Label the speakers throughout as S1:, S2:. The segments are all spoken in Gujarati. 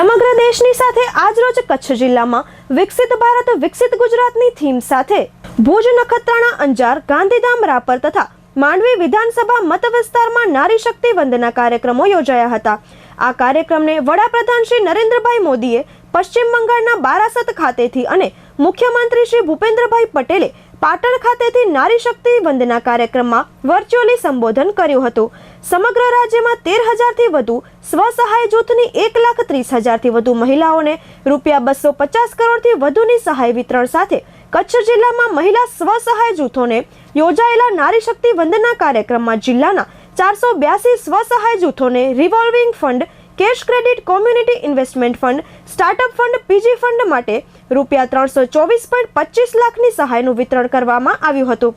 S1: સમગ્ર દેશની સાથે આજરોજ કચ્છ જિલ્લામાં વિકસિત ભારત, વિકસિત ગુજરાતની થીમ સાથે ભુજ નખત્રાણા અંજાર, ગાંધીધામ રાપર તથા માંડવી વિધાનસભા મત વિસ્તારમાં નારી શક્તિ વંદના કાર્યક્રમો યોજાયા હતા. આ કાર્યક્રમને વડાપ્રધાન શ્રી નરેન્દ્રભાઈ મોદીએ પશ્ચિમ બંગાળના બારાસત ખાતેથી અને મુખ્યમંત્રી શ્રી ભૂપેન્દ્રભાઈ પટેલે પાટણ ખાતેથી નારી શક્તિ વંદના કાર્યક્રમમાં વર્ચ્યુઅલી સંબોધન કર્યું હતું. સમગ્ર રાજ્યમાં તેર હજારથી વધુ સ્વસહાય જૂથની એક લાખ ત્રીસ હજારથી વધુ મહિલાઓને રૂપિયા બસો પચાસ કરોડથી વધુની સહાય વિતરણ સાથે કચ્છ જિલ્લામાં મહિલા સ્વસહાય જૂથોને યોજાયેલા નારી શક્તિ વંદના કાર્યક્રમમાં જિલ્લાના ચારસો બ્યાસી સ્વસહાય જૂથોને revolving fund cash credit community investment fund, startup fund, PG fund માટે રૂપિયા ત્રણસો ચોવીસ પોઈન્ટ પચીસ લાખની સહાયનું વિતરણ કરવામાં આવ્યું હતું.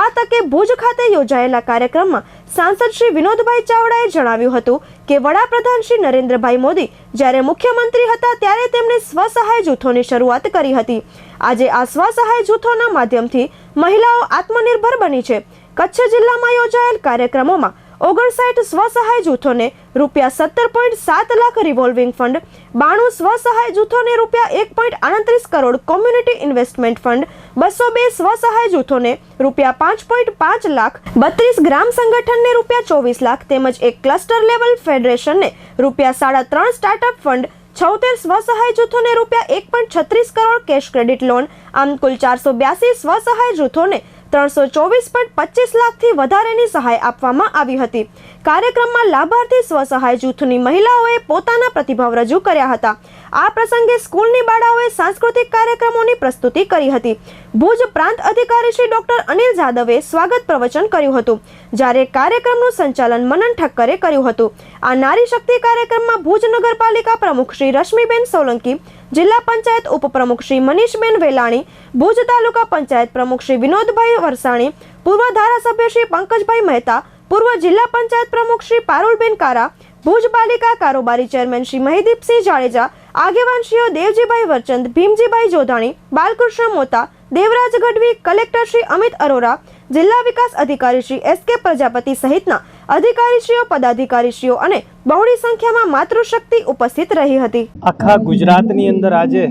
S1: આ તકે ભુજ ખાતે યોજાયેલા કાર્યક્રમમાં સાંસદ શ્રી વિનોદભાઈ ચાવડાએ જણાવ્યું હતું કે વડાપ્રધાન શ્રી નરેન્દ્રભાઈ મોદી જ્યારે મુખ્યમંત્રી હતા ત્યારે તેમણે સ્વસહાય જૂથોની શરૂઆત કરી હતી. આજે આ સ્વસહાય જૂથોના માધ્યમથી મહિલાઓ આત્મનિર્ભર બની છે. કચ્છ જિલ્લામાં યોજાયેલ કાર્યક્રમોમાં ઓગણસાઠ સ્વસહાય જૂથોને રૂપિયા સત્તર પોઈન્ટ સાત લાખ રિવોલ્વિંગ ફંડ બાણું સ્વસહાય જૂથોને રૂપિયા એક પોઈન્ટ આડત્રીસ કરોડ કોમ્યુનિટી ઇન્વેસ્ટમેન્ટ ફંડ બસો બે સ્વસહાય જૂથોને રૂપિયા પાંચ પોઈન્ટ પાંચ લાખ, બત્રીસ ગ્રામ સંગઠનને રૂપિયા ચોવીસ લાખ તેમજ એક ક્લસ્ટર લેવલ ફેડરેશનને રૂપિયા સાડા ત્રણ સ્ટાર્ટઅપ ફંડ છોતેર સ્વસહાય જૂથોને રૂપિયા એક પોઈન્ટ છત્રીસ કરોડ કેશ ક્રેડિટ લોન આમ કુલ ચારસો બ્યાસી સ્વસહાય જૂથોને ત્રણસો ચોવીસ પોઈન્ટ પચીસ લાખથી વધારેની સહાય આપવામાં આવી હતી. કાર્યક્રમમાં લાભાર્થી સ્વસહાય જૂથની મહિલાઓએ પોતાના પ્રતિભાવ રજૂ કર્યા હતા. આ પ્રસંગે સ્કૂલની બાળાઓએ સાંસ્કૃતિક કાર્યક્રમોની પ્રસ્તુતિ કરી હતી. ભુજ પ્રાંત અધિકારી શ્રી ડોક્ટર અનિલ જાદવે સ્વાગત પ્રવચન કર્યું હતું, જ્યારે કાર્યક્રમનું સંચાલન મનન ઠક્કરે કર્યું હતું. આ નારી શક્તિ કાર્યક્રમમાં ભુજ નગરપાલિકા પ્રમુખ શ્રી રશ્મિબેન સોલંકી, જિલ્લા પંચાયત ઉપપ્રમુખ શ્રી મનીષબેન વેલાણી, ભુજ તાલુકા પંચાયત પ્રમુખ શ્રી વિનોદભાઈ વરસાણી, પૂર્વ ધારાસભ્ય શ્રી પંકજભાઈ મહેતા, પૂર્વ જિલ્લા પંચાયત પ્રમુખ શ્રી પારુલબેન કારા, ભુજ પાલિકા કારોબારી ચેરમેન શ્રી મહિદીપસિંહ જાડેજા આગેવાનશ્રીઓ દેવજીભાઈ વરચંદ, ભીમજીભાઈ જોધાણી, બાલકૃષ્ણ મોતા, દેવરાજ ગઢવી, કલેક્ટર શ્રી અમિત અરોરા, જિલ્લા વિકાસ અધિકારી શ્રી એસ કે પ્રજાપતિ સહિતના અધિકારીશ્રીઓ, પદાધિકારીશ્રીઓ અને બહોળી સંખ્યામાં માતૃશક્તિ ઉપસ્થિત રહી હતી.
S2: આખા ગુજરાતની અંદર આજે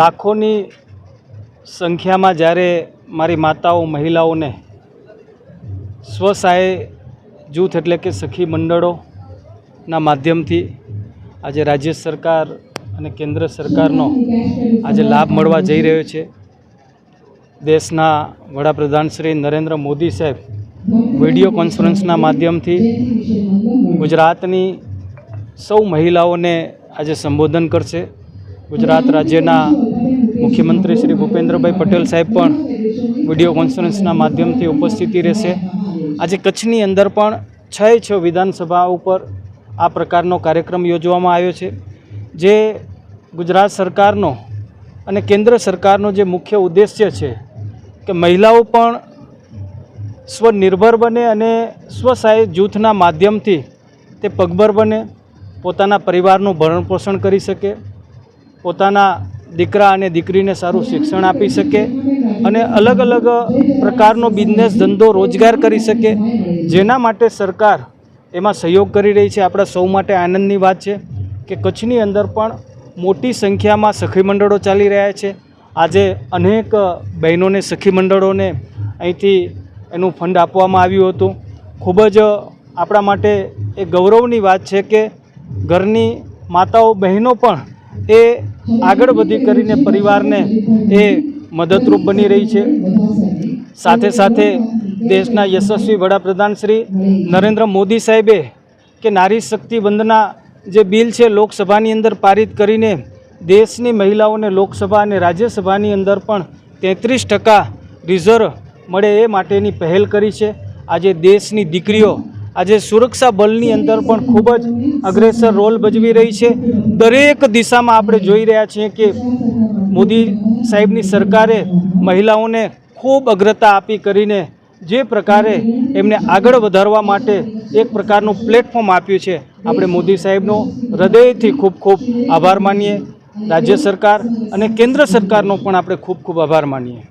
S2: લાખોની સંખ્યામાં જ્યારે મારી માતાઓ, મહિલાઓને સ્વસહાય જૂથ એટલે કે સખી મંડળોના માધ્યમથી આજે રાજ્ય સરકાર અને કેન્દ્ર સરકારનો આજે લાભ મળવા જઈ રહ્યો છે. દેશના વડાપ્રધાન શ્રી નરેન્દ્ર મોદી સાહેબ વીડિયો કોન્ફરન્સના માધ્યમથી ગુજરાતની સૌ મહિલાઓને આજે સંબોધન કરશે. ગુજરાત રાજ્યના મુખ્યમંત્રી શ્રી ભૂપેન્દ્રભાઈ પટેલ સાહેબ પણ વીડિયો કોન્ફરન્સના માધ્યમથી ઉપસ્થિતિ રહેશે. આજે કચ્છની અંદર પણ છ છ વિધાનસભા ઉપર આ પ્રકારનો કાર્યક્રમ યોજવામાં આવ્યો છે. જે ગુજરાત સરકારનો અને કેન્દ્ર સરકારનો જે મુખ્ય ઉદ્દેશ્ય છે કે મહિલાઓ પણ સ્વનિર્ભર બને અને સ્વસહાય જૂથના માધ્યમથી તે પગભર બને, પોતાના પરિવારનું ભરણ પોષણ કરી શકે, પોતાના દીકરા અને દીકરીને સારું શિક્ષણ આપી શકે અને અલગ અલગ પ્રકારનો બિઝનેસ ધંધો રોજગાર કરી શકે. જેના માટે સરકાર એમાં સહયોગ કરી રહી છે. આપણા સૌ માટે આનંદની વાત છે કે કચ્છની અંદર પણ મોટી સંખ્યામાં સખી મંડળો ચાલી રહ્યા છે. આજે અનેક બહેનોને, સખી મંડળોને અહીંથી એનું ફંડ આપવામાં આવ્યું હતું. ખૂબ જ આપણા માટે એ ગૌરવની વાત છે કે ઘરની માતાઓ, બહેનો પણ એ આગળ વધી કરીને પરિવારને એ મદદરૂપ બની રહી છે. સાથે સાથે દેશના યશસ્વી વડાપ્રધાન શ્રી નરેન્દ્ર મોદી સાહેબે કે નારી શક્તિ વંદના જે બિલ છે લોકસભાની અંદર પારિત કરીને દેશની મહિલાઓને લોકસભા અને રાજ્યસભાની અંદર પણ તેત્રીસ ટકા રિઝર્વ મળે એ માટેની પહેલ કરી છે. આજે દેશની દીકરીઓ આજે સુરક્ષા બલની અંદર પણ ખૂબ જ અગ્રેસર રોલ ભજવી રહી છે. દરેક દિશામાં આપણે જોઈ રહ્યા છીએ કે મોદી સાહેબની સરકારે મહિલાઓને ખૂબ અગ્રતા આપી કરીને જે પ્રકારે એમને આગળ વધારવા માટે એક પ્રકારનું પ્લેટફોર્મ આપ્યું છે. આપણે મોદી સાહેબનો હૃદયથી ખૂબ ખૂબ આભાર માનીએ. રાજ્ય સરકાર અને કેન્દ્ર સરકારનો પણ આપણે ખૂબ ખૂબ આભાર માનીએ.